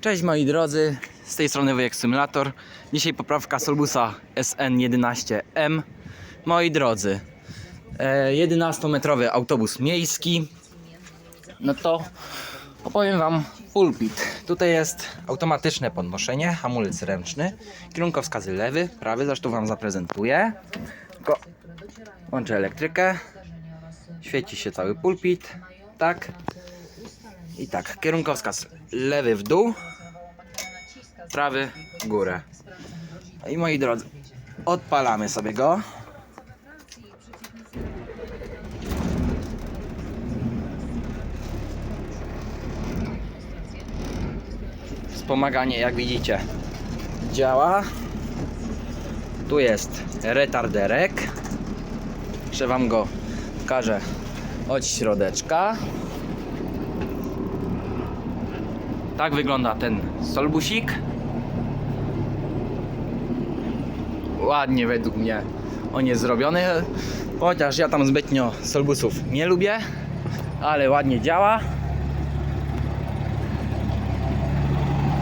Cześć moi drodzy, z tej strony Wojek Symulator. Dzisiaj poprawka Solbusa SN11M. Moi drodzy, e, 11-metrowy autobus miejski. No to opowiem Wam pulpit. Tutaj jest automatyczne podnoszenie, hamulec ręczny, kierunkowskazy lewy, prawy, zresztą Wam zaprezentuję. Tylko włączę elektrykę, świeci się cały pulpit, tak. I tak, kierunkowskaz lewy w dół, prawy w górę. No I moi drodzy, odpalamy sobie go. Wspomaganie, jak widzicie, działa. Tu jest retarderek. Jeszcze Wam go pokażę od środeczka. Tak wygląda ten solbusik. Ładnie według mnie on jest zrobiony. Chociaż ja tam zbytnio solbusów nie lubię, ale ładnie działa.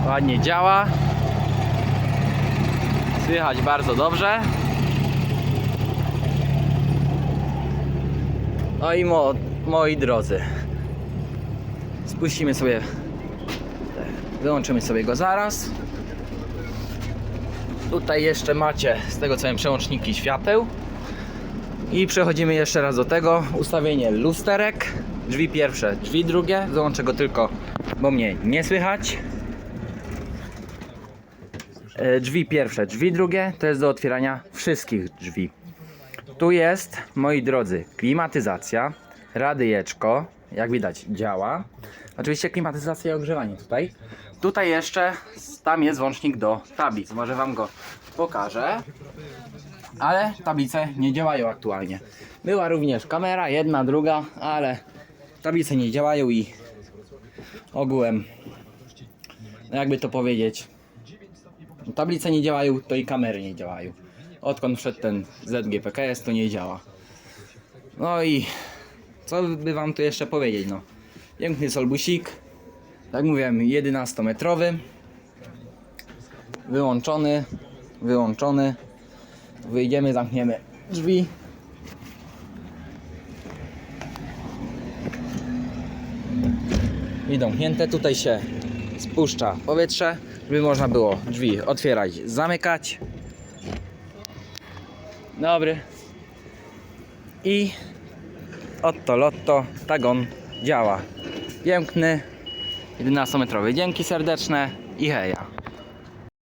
Ładnie działa. Słychać bardzo dobrze. No i mo, moi drodzy, spuścimy sobie Wyłączymy sobie go zaraz. Tutaj jeszcze macie z tego co wiem przełączniki świateł. I przechodzimy jeszcze raz do tego. Ustawienie lusterek. Drzwi pierwsze, drzwi drugie. Wyłączę go tylko, bo mnie nie słychać. E, Drzwi pierwsze, drzwi drugie to jest do otwierania wszystkich drzwi. Tu jest, moi drodzy, klimatyzacja, radyjeczko, jak widać działa. Oczywiście klimatyzacja i ogrzewanie tutaj. Tutaj jeszcze, tam jest włącznik do tablic, może Wam go pokażę. Ale tablice nie działają aktualnie. Była również kamera, jedna, druga, ale tablice nie działają i ogółem, no jakby to powiedzieć, tablice nie działają, to i kamery nie działają. Odkąd wszedł ten ZGPKS, to nie działa. No i co by wam tu jeszcze powiedzieć, no. Piękny solbusik. Tak mówiłem, 11-metrowy. Wyłączony, wyłączony. Wyjdziemy, zamkniemy drzwi. I domknięte. Tutaj się spuszcza powietrze, żeby można było drzwi otwierać, zamykać. Dobry. I oto lotto, tak on działa. Piękny, 11-metrowy. Dzięki serdeczne i heja.